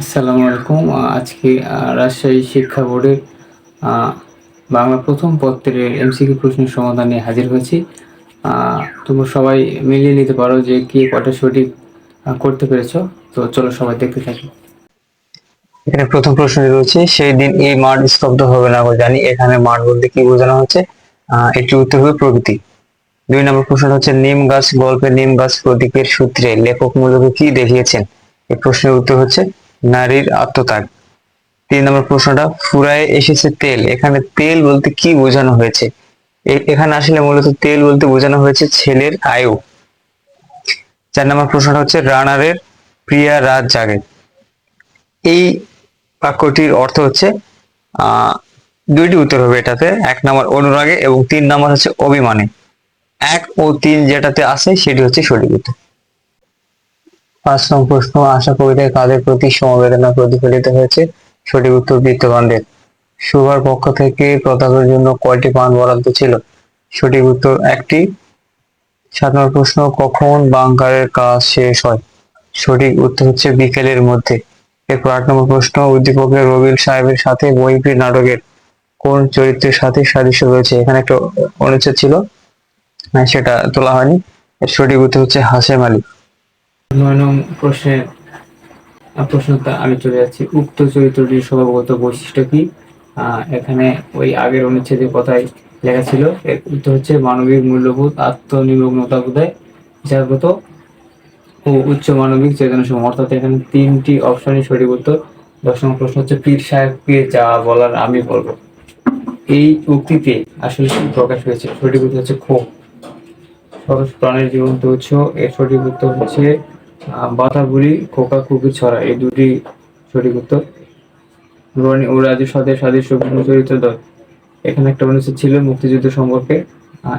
আসসালামু আলাইকুম। আজকে রাজশাহী শিক্ষা বোর্ডের বাংলা প্রথম পত্রের এমসিকিউ প্রশ্নের সমাধান হাজির হয়েছি। তোমরা সবাই মিলিয়ে নিতে পারো যে কে কটা সঠিক করতে পেরেছ। তো চলো সবাই দেখতে থাকি। এখানে প্রথম প্রশ্ন রয়েছে, সেই দিন এই মাঠ স্তব্ধ হবে না জানি এখানে মাঠ বলতে কি বোঝানো হচ্ছে। এটি উত্তর হবে প্রকৃতি দুই নম্বর প্রশ্ন হচ্ছে, নিম গাছ গল্পে নিম গাছ প্রতীকের সূত্রে লেখক মূলত কি দেখিয়েছেন? এই প্রশ্নের উত্তর হচ্ছে নারীর আত্মত্যাগ। তিন নম্বর প্রশ্নটা, ফুরায় এসেছে তেল। এখানে তেল বলতে কি বোঝানো হয়েছে? এখানে আসলে মূলত তেল বলতে বোঝানো হয়েছে ছেলের আয়ু। চার নম্বর প্রশ্নটা হচ্ছে, রানারের প্রিয়া রাত জাগে। এই বাক্যটির অর্থ হচ্ছে দুইটি উত্তর হবে এটাতে, এক নম্বর অনুরাগে এবং তিন নম্বর হচ্ছে অভিমানে। এক ও তিন যেটাতে আছে, সেটি হচ্ছে সঠিক উত্তর। পাঁচ নম্বর প্রশ্ন আশা কবিতায় কাদের প্রতি সমবেদনা প্রতিফলিত হয়েছে। সঠিক উত্তর বিত্তবানদের সুভার পক্ষ থেকে প্রতাপের জন্য কয়টি পান বরাদ্দ ছিল? সঠিক উত্তর একটি। সাত নম্বর প্রশ্ন কখন বাংকারের কাজ শেষ হয়? সঠিক উত্তর হচ্ছে বিকেলের মধ্যে। এরপর আট নম্বর প্রশ্ন উদ্দীপকের রবিল সাহেবের সাথে মহিপীর নাটকের কোন চরিত্রের সাথে সাদৃশ্য রয়েছে? এখানে একটা অনুচ্ছেদ ছিল হ্যাঁ, সেটা তোলা হয়নি। সঠিক উত্তর হচ্ছে হাসেম আলী। নয় নং প্রশ্নের আহ, প্রশ্নটা আমি চলে যাচ্ছি। উক্ত চরিত্রটির স্বভাবগত বৈশিষ্ট্য কি? এখানে ওই আগের অনুচ্ছেদের কথাই লেখা ছিল। এর উত্তর হচ্ছে মানবিক মূল্যবোধ আত্মনিমগ্নতা বোধয় জাগ্রত ও উচ্চ মানবিক চেতনা সময় অর্থাৎ এখানে তিনটি অপশনই সঠিক উত্তর। দশ নম্বর প্রশ্ন হচ্ছে পীর সাহেবকে যা বলার আমি বলব। এই উক্তিতে আসলে প্রকাশ হয়েছে? সঠিক উত্তর হচ্ছে ক্ষোভ। সরস প্রাণের জীবন্ত উৎস। এর সঠিক উত্তর হচ্ছে বাতাবুড়ি খোকা কুকি ছড়া, এই দুটি সঠিক উত্তর। রনি ও রাজু সাথে সাদৃশ্য চরিত্র দল। এখানে একটা অনুচ্ছেদ ছিল মুক্তিযুদ্ধ সম্পর্কে।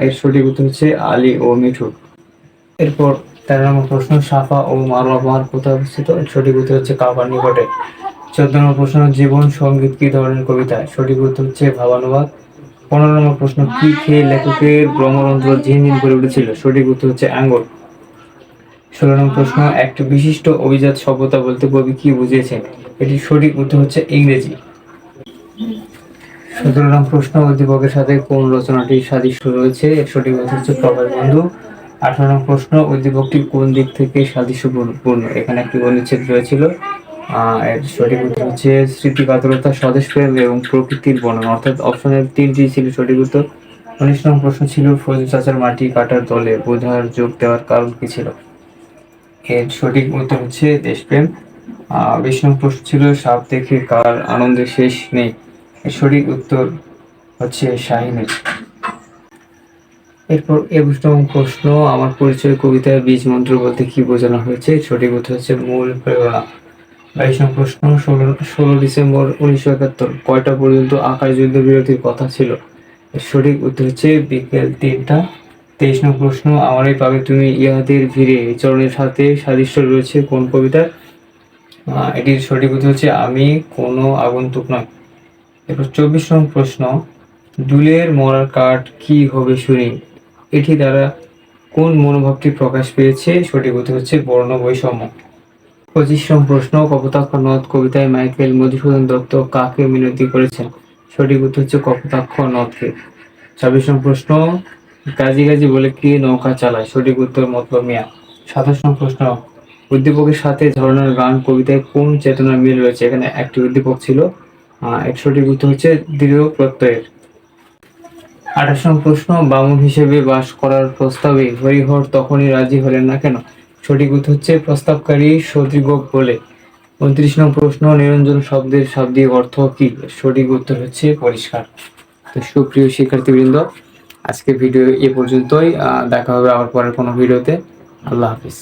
এর সঠিক উত্তর হচ্ছে আলী ও মিঠু। এরপর তেরো নম্বর প্রশ্ন, সাফা ও মারোয়া পাহাড় কোথায় অবস্থিত? সঠিক উত্তর হচ্ছে কাবার নিকটে। চোদ্দ নম্বর প্রশ্ন, জীবন, সংগীত কি ধরনের কবিতা? সঠিক উত্তর হচ্ছে ভাবানুবাদ। পনেরো নম্বর প্রশ্ন, কি খেয়ে লেখকের ব্রহ্মরন্ধ্র ঝিনঝিন করে উঠেছিল? সঠিক উত্তর হচ্ছে আঙ্গুর ষোলো নম্বর প্রশ্ন, একটি বিশিষ্ট অভিজাত সভ্যতা বলতে কবি কি বুঝিয়েছেন? এটি সঠিক উত্তর হচ্ছে ইংরেজি। সতেরো নম্বর প্রশ্ন উদ্দীপকের সাথে কোন রচনাটি সাদৃশ্য রয়েছে? এর সঠিক উত্তর হচ্ছে প্রভাত বন্ধু। আঠারো নম্বর প্রশ্ন উদ্দীপকটি কোন দিক থেকে সাদৃশ্যপূর্ণ? এখানে একটি অনুচ্ছেদ রয়েছিল। এর সঠিক উত্তর হচ্ছে স্মৃতিকাতরতা স্বদেশ প্রেম এবং প্রকৃতির বর্ণনা। অর্থাৎ অপশনের তিনটি ছিল সঠিক উত্তর। উনিশ নম্বর প্রশ্ন ছিল, ফজল চাচার মাটি কাটার দলে বোঝার যোগ দেওয়ার কারণ কি ছিল? এর সঠিক উত্তর হচ্ছে দেশপ্রেম। বিশ নম্বর প্রশ্ন ছিল, সাপ দেখে কার আনন্দের শেষ নেই? এর সঠিক উত্তর হচ্ছে শাহিনের। এরপর একুশ প্রশ্ন, আমার পরিচয় কবিতায় বীজ মন্ত্র বলতে কি বোঝানো হয়েছে? সঠিক উত্তর হচ্ছে মূল প্রেরণা। বাইশ নম্বর প্রশ্ন, ষোলো ষোলো ডিসেম্বর উনিশশো একাত্তর, কয়টা পর্যন্ত আকাশ যুদ্ধ বিরতির কথা ছিল? সঠিক উত্তর হচ্ছে বিকেল তিনটা। তেইশ নম্বর প্রশ্ন, আমারই পাবে। তুমি ইহাদের ভিড়ে চরণের সাথে সাদৃশ্য রয়েছে কোন কবিতার? এটির সঠিক উত্তর হচ্ছে, আমি কোনো আগন্তুক নয় এরপর চব্বিশ নম্বর প্রশ্ন, দুলের মরার কাঠ কি হবে শুনি? এটি দ্বারা কোন মনোভাবটি প্রকাশ পেয়েছে? সঠিক উত্তর হচ্ছে বর্ণ বৈষম্য পঁচিশ নম্বর প্রশ্ন, কপোতাক্ষ নদ কবিতায় মাইকেল মধুসূদন দত্ত কাকে মিনতি করেছেন? সঠিক উত্তর হচ্ছে, কপোতাক্ষ নদকে। ছাব্বিশ নম্বর প্রশ্ন গাজি গাজি বলে কি নৌকা চালায়? সঠিক উত্তর মতলব মিয়া। সাতাশ নম্বর প্রশ্ন, উদ্দীপকের সাথে ঝর্ণার গান, কবিতায় কোন চেতনার মিল রয়েছে? এখানে একটি উদ্দীপক ছিল। এর সঠিক উত্তর হচ্ছে দৃঢ় প্রত্যয়ের। আঠাশ নম্বর প্রশ্ন, বামুন হিসেবে বাস করার প্রস্তাবে হরিহর তখনই রাজি হলেন না কেন? সঠিক উত্তর হচ্ছে প্রস্তাবকারী সদৃগক বলে। উনত্রিশ নম্বর প্রশ্ন, নিরঞ্জন শব্দের শাব্দিক অর্থ কি? সঠিক উত্তর হচ্ছে পরিষ্কার। তো সুপ্রিয় শিক্ষার্থীবৃন্দ আজকের ভিডিও এ পর্যন্তই দেখা হবে আবার পরের কোনো ভিডিওতে। আল্লাহ হাফিজ।